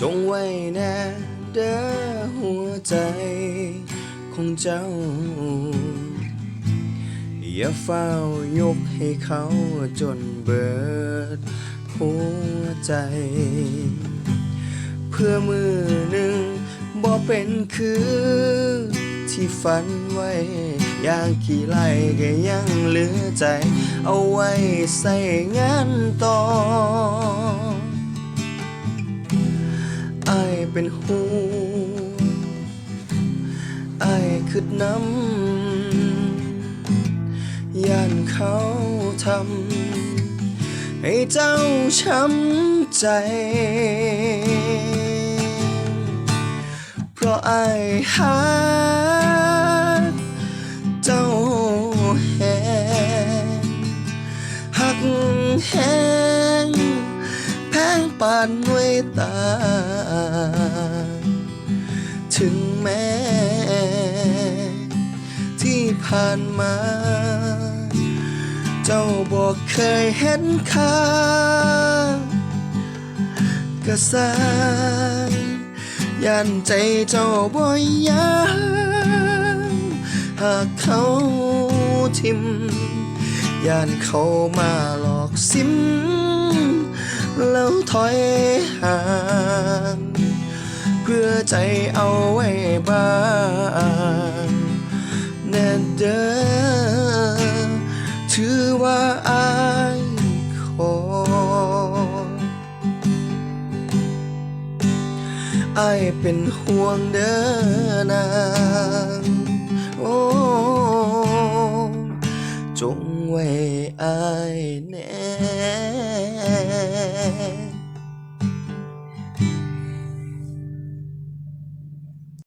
จงไว้แน่เด้อหัวใจของเจ้า อย่าเฝ้ายกให้เขาจนเบิดหัวใจ เพื่อมือหนึ่งบ่เป็นคือที่ฝันไว้ อย่างกี่ไล่ก็ยังเหลือใจ เอาไว้ใส่งานต่ออายเป็นหูอายคือน้ำย่านเขาทำให้เจ้าช้ำใจ เพราะอายหาเจ้าแหงหักแหง นหน่วยตา ถึงแม้ ที่ผ่านมา เจ้าบอกเคยเห็นค่ากระสานยันใจเจ้าบ่ยยางหากเขาทิมยานเขามาหลอกซิม แล้วถอยห่าง เพื่อใจเอาไว้บ้างแน่เด้อถือว่าอายขออายเป็นห่วงเด้อนาง แน่